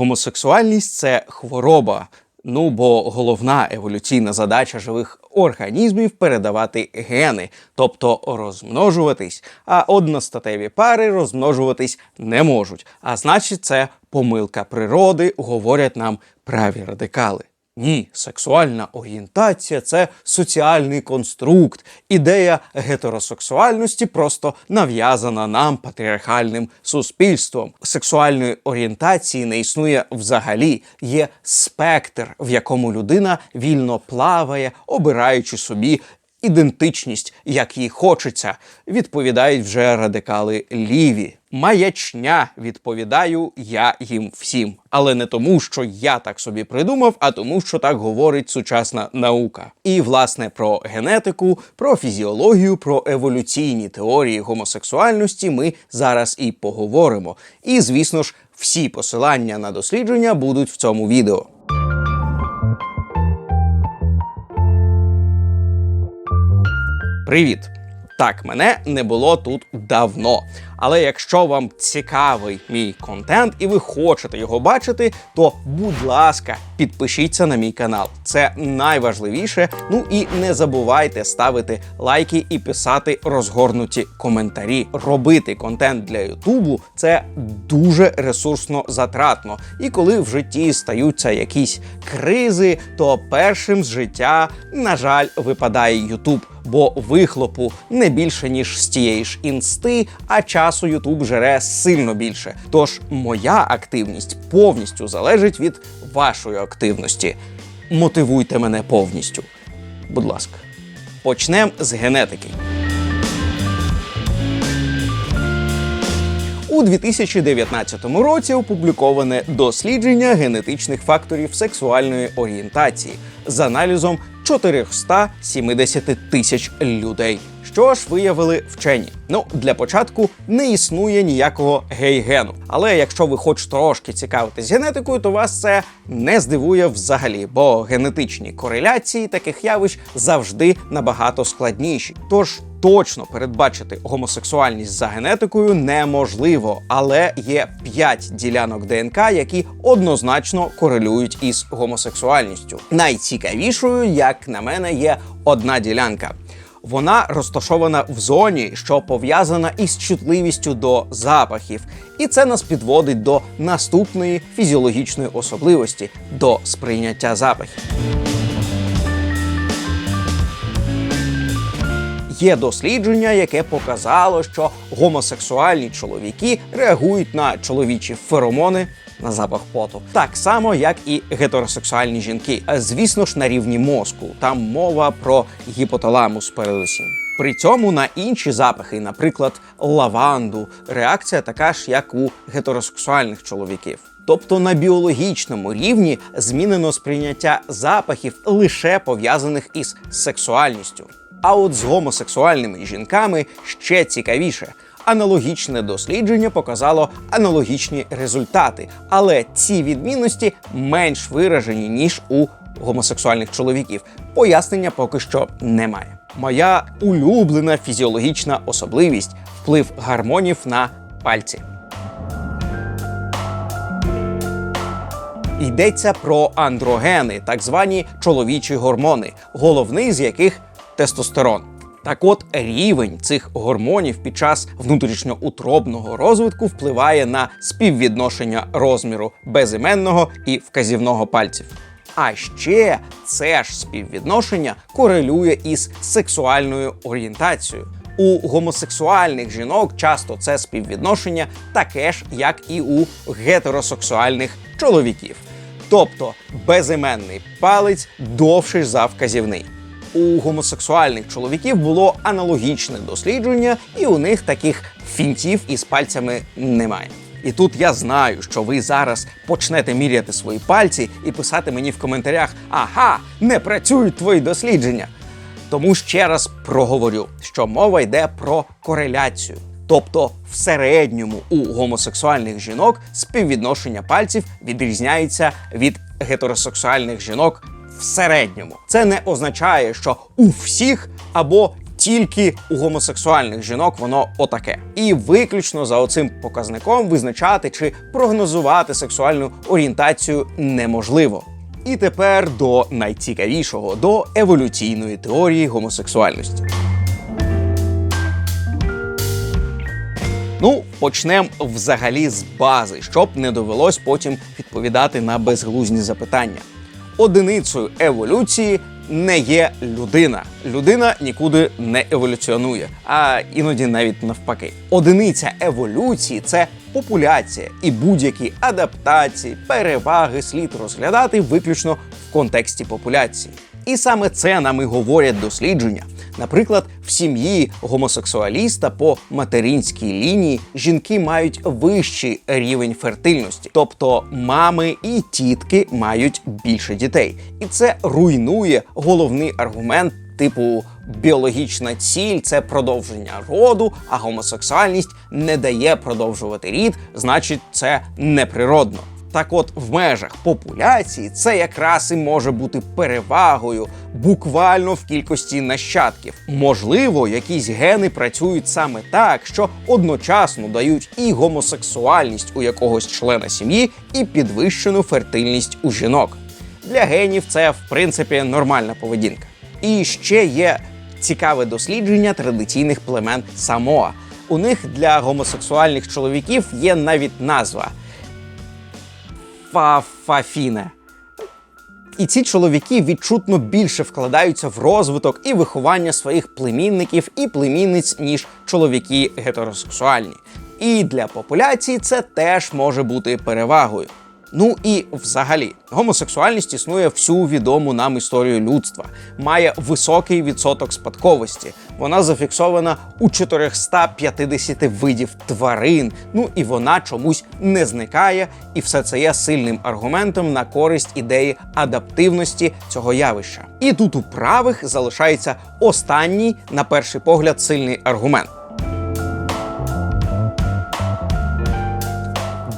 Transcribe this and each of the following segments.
гомосексуальність це хвороба. Ну бо головна еволюційна задача живих організмів передавати гени, тобто розмножуватись, а одностатеві пари розмножуватись не можуть. А значить, це помилка природи, говорять нам праві радикали. Ні, сексуальна орієнтація це соціальний конструкт. Ідея гетеросексуальності просто нав'язана нам патріархальним суспільством. Сексуальної орієнтації не існує взагалі. Є спектр, в якому людина вільно плаває, обираючи собі ідентичність, як їй хочеться, відповідають вже радикали ліві. Маячня відповідаю я їм всім, але не тому, що я так собі придумав, а тому, що так говорить сучасна наука. І власне про генетику, про фізіологію, про еволюційні теорії гомосексуальності ми зараз і поговоримо. І звісно ж, всі посилання на дослідження будуть в цьому відео. Привіт! Так, мене не було тут давно. Але якщо вам цікавий мій контент і ви хочете його бачити, то будь ласка, підпишіться на мій канал. Це найважливіше. Ну і не забувайте ставити лайки і писати розгорнуті коментарі. Робити контент для Ютубу це дуже ресурсно затратно. І коли в житті стаються якісь кризи, то першим з життя, на жаль, випадає Ютуб. Бо вихлопу не більше ніж з тієї ж інсти, а часу Ютуб жере сильно більше. Тож моя активність повністю залежить від вашої активності. Мотивуйте мене повністю. Будь ласка, почнемо з генетики. У 2019 році опубліковане дослідження генетичних факторів сексуальної орієнтації з аналізом 470 тисяч людей. Що ж виявили вчені? Ну, для початку не існує ніякого гей-гену. Але якщо ви хоч трошки цікавитесь генетикою, то вас це не здивує взагалі, бо генетичні кореляції таких явищ завжди набагато складніші. Тож точно передбачити гомосексуальність за генетикою неможливо, але є 5 ділянок ДНК, які однозначно корелюють із гомосексуальністю. Найцікавішою, як на мене, є одна ділянка. Вона розташована в зоні, що пов'язана із чутливістю до запахів, і це нас підводить до наступної фізіологічної особливості до сприйняття запахів. Є дослідження, яке показало, що гомосексуальні чоловіки реагують на чоловічі феромони на запах поту, так само як і гетеросексуальні жінки. Звісно ж, на рівні мозку. Там мова про гіпоталамус передусім. При цьому на інші запахи, наприклад, лаванду, реакція така ж, як у гетеросексуальних чоловіків. Тобто на біологічному рівні змінено сприйняття запахів лише пов'язаних із сексуальністю. А от з гомосексуальними жінками ще цікавіше. Аналогічне дослідження показало аналогічні результати, але ці відмінності менш виражені ніж у гомосексуальних чоловіків. Пояснення поки що немає. Моя улюблена фізіологічна особливість вплив гармонів на пальці. Йдеться про андрогени, так звані чоловічі гормони, головний з яких тестостерон. Так от рівень цих гормонів під час внутрішньоутробного розвитку впливає на співвідношення розміру безіменного і вказівного пальців. А ще це ж співвідношення корелює із сексуальною орієнтацією. У гомосексуальних жінок часто це співвідношення таке ж, як і у гетеросексуальних чоловіків. Тобто безіменний палець довший за вказівний. У гомосексуальних чоловіків було аналогічне дослідження, і у них таких фінтів із пальцями немає. І тут я знаю, що ви зараз почнете міряти свої пальці і писати мені в коментарях: ага, не працюють твої дослідження. Тому ще раз проговорю, що мова йде про кореляцію. Тобто, в середньому у гомосексуальних жінок співвідношення пальців відрізняється від гетеросексуальних жінок в середньому. Це не означає, що у всіх або тільки у гомосексуальних жінок воно отаке. І виключно за оцим показником визначати чи прогнозувати сексуальну орієнтацію неможливо. І тепер до найцікавішого до еволюційної теорії гомосексуальності. Ну, почнемо взагалі з бази, щоб не довелось потім відповідати на безглузні запитання. Одиницею еволюції не є людина. Людина нікуди не еволюціонує, а іноді навіть навпаки. Одиниця еволюції це популяція, і будь-які адаптації, переваги слід розглядати виключно в контексті популяції. І саме це нам і говорять дослідження. Наприклад, в сім'ї гомосексуаліста по материнській лінії жінки мають вищий рівень фертильності, тобто мами і тітки мають більше дітей, і це руйнує головний аргумент. Типу, біологічна ціль це продовження роду, а гомосексуальність не дає продовжувати рід, значить, це неприродно. Так от, в межах популяції це якраз і може бути перевагою буквально в кількості нащадків. Можливо, якісь гени працюють саме так, що одночасно дають і гомосексуальність у якогось члена сім'ї, і підвищену фертильність у жінок. Для генів це в принципі нормальна поведінка. І ще є цікаве дослідження традиційних племен Самоа. У них для гомосексуальних чоловіків є навіть назва Фафафіне. І ці чоловіки відчутно більше вкладаються в розвиток і виховання своїх племінників і племінниць, ніж чоловіки гетеросексуальні. І для популяції це теж може бути перевагою. Ну і взагалі, гомосексуальність існує всю відому нам історію людства, має високий відсоток спадковості. Вона зафіксована у 450 видів тварин. Ну і вона чомусь не зникає, і все це є сильним аргументом на користь ідеї адаптивності цього явища. І тут у правих залишається останній, на перший погляд, сильний аргумент.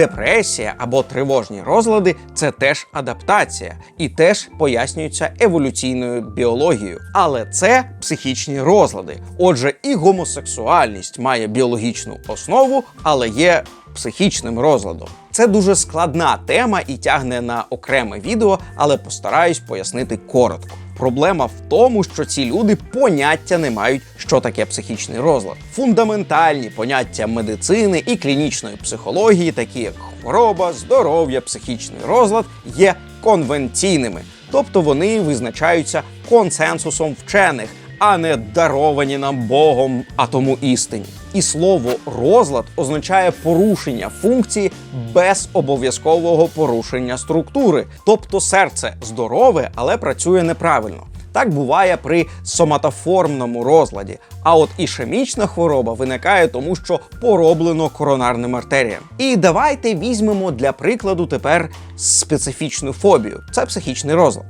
Депресія або тривожні розлади це теж адаптація і теж пояснюється еволюційною біологією. Але це психічні розлади. Отже, і гомосексуальність має біологічну основу, але є психічним розладом. Це дуже складна тема і тягне на окреме відео, але постараюсь пояснити коротко. Проблема в тому, що ці люди поняття не мають, що таке психічний розлад. Фундаментальні поняття медицини і клінічної психології, такі як хвороба, здоров'я, психічний розлад, є конвенційними, тобто вони визначаються консенсусом вчених, а не даровані нам Богом, а тому істині. І слово розлад означає порушення функції без обов'язкового порушення структури, тобто серце здорове, але працює неправильно. Так буває при соматоформному розладі. А от ішемічна хвороба виникає тому, що пороблено коронарним артеріям. І давайте візьмемо для прикладу тепер специфічну фобію. Це психічний розлад.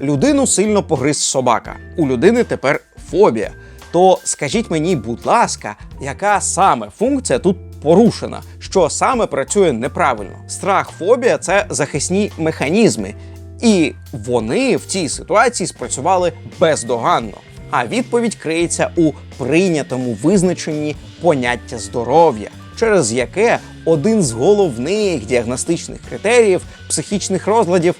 Людину сильно погриз собака. У людини тепер фобія. То скажіть мені, будь ласка, яка саме функція тут порушена, що саме працює неправильно? Страх, фобія це захисні механізми, і вони в цій ситуації спрацювали бездоганно. А відповідь криється у прийнятому визначенні поняття здоров'я, через яке один з головних діагностичних критеріїв психічних розладів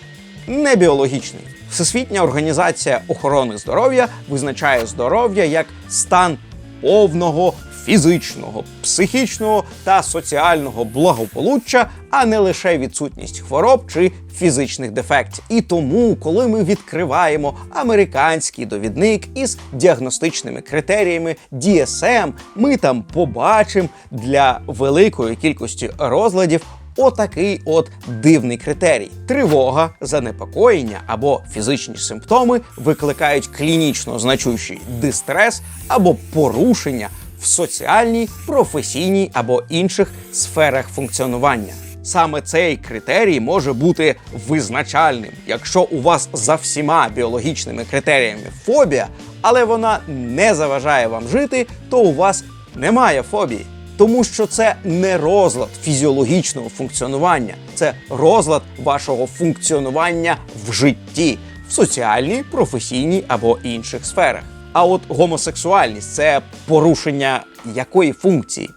не біологічний. Всесвітня організація охорони здоров'я визначає здоров'я як стан повного фізичного, психічного та соціального благополуччя, а не лише відсутність хвороб чи фізичних дефектів. І тому, коли ми відкриваємо американський довідник із діагностичними критеріями DSM, ми там побачимо для великої кількості розладів Отакий от дивний критерій: тривога, занепокоєння або фізичні симптоми викликають клінічно значущий дистрес або порушення в соціальній, професійній або інших сферах функціонування. Саме цей критерій може бути визначальним, якщо у вас за всіма біологічними критеріями фобія, але вона не заважає вам жити, то у вас немає фобії тому що це не розлад фізіологічного функціонування, це розлад вашого функціонування в житті, в соціальній, професійній або інших сферах. А от гомосексуальність це порушення якої функції?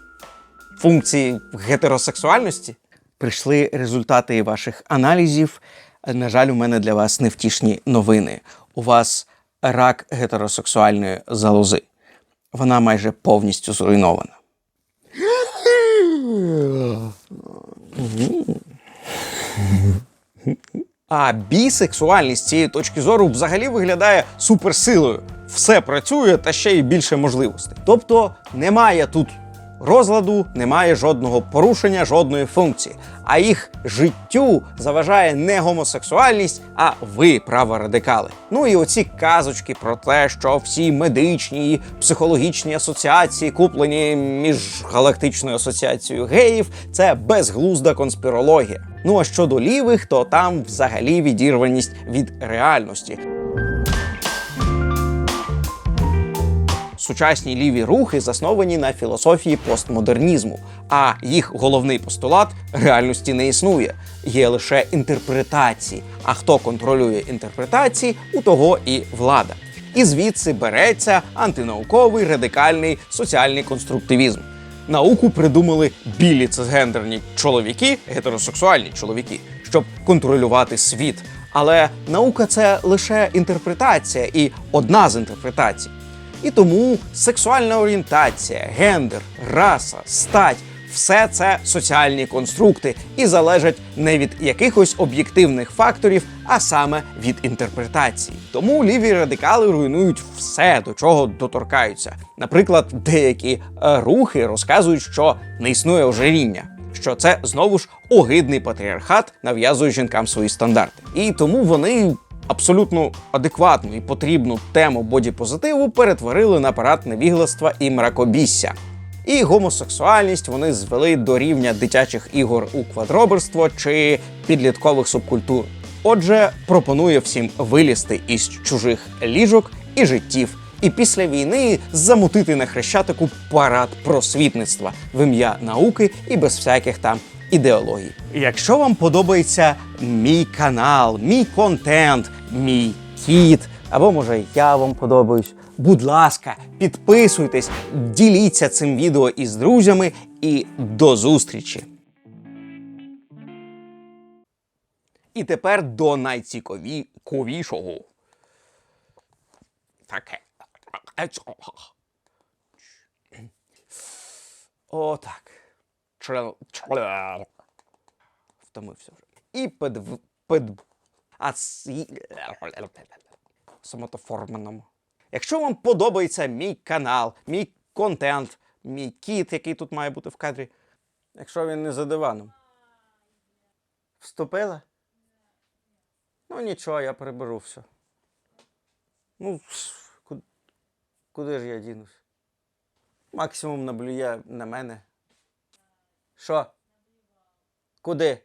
Функції гетеросексуальності? Прийшли результати ваших аналізів. На жаль, у мене для вас невтішні новини. У вас рак гетеросексуальної залози. Вона майже повністю зруйнована. А бісексуальність з цієї точки зору взагалі виглядає суперсилою. Все працює та ще й більше можливостей. Тобто немає тут розладу, немає жодного порушення, жодної функції. А їх життю заважає не гомосексуальність, а ви, праворадикали. Ну і оці казочки про те, що всі медичні і психологічні асоціації, куплені міжгалактичною асоціацією геїв, це безглузда конспірологія. Ну а щодо лівих, то там взагалі відірваність від реальності. Сучасні ліві рухи засновані на філософії постмодернізму, а їх головний постулат реальності не існує, є лише інтерпретації. А хто контролює інтерпретації, у того і влада. І звідси береться антинауковий радикальний соціальний конструктивізм. Науку придумали білі цисгендерні чоловіки, гетеросексуальні чоловіки, щоб контролювати світ. Але наука це лише інтерпретація і одна з інтерпретацій. І тому сексуальна орієнтація, гендер, раса, стать все це соціальні конструкти і залежать не від якихось об'єктивних факторів, а саме від інтерпретації. Тому ліві радикали руйнують все, до чого доторкаються. Наприклад, деякі е, рухи розказують, що не існує ожиріння. Що це знову ж огидний патріархат нав'язує жінкам свої стандарти, і тому вони абсолютно адекватну і потрібну тему бодіпозитиву перетворили на парад невігластва і мракобісся. І гомосексуальність вони звели до рівня дитячих ігор у квадроберство чи підліткових субкультур. Отже, пропонує всім вилізти із чужих ліжок і життів, і після війни замутити на хрещатику парад просвітництва в ім'я науки і без всяких там ідеологій. Якщо вам подобається мій канал, мій контент, мій кіт, або може я вам подобаюсь. Будь ласка, підписуйтесь, діліться цим відео із друзями і до зустрічі. І тепер до найцікавішого. Таке. Отак. Втомився вже. І пед... пед... А. Самотоформеному. Якщо вам подобається мій канал, мій контент, мій кіт, який тут має бути в кадрі, якщо він не за диваном. Вступила? Ну нічого, я приберу все. Ну, куди, куди ж я дінусь? Максимум наблює на мене. Що? Куди?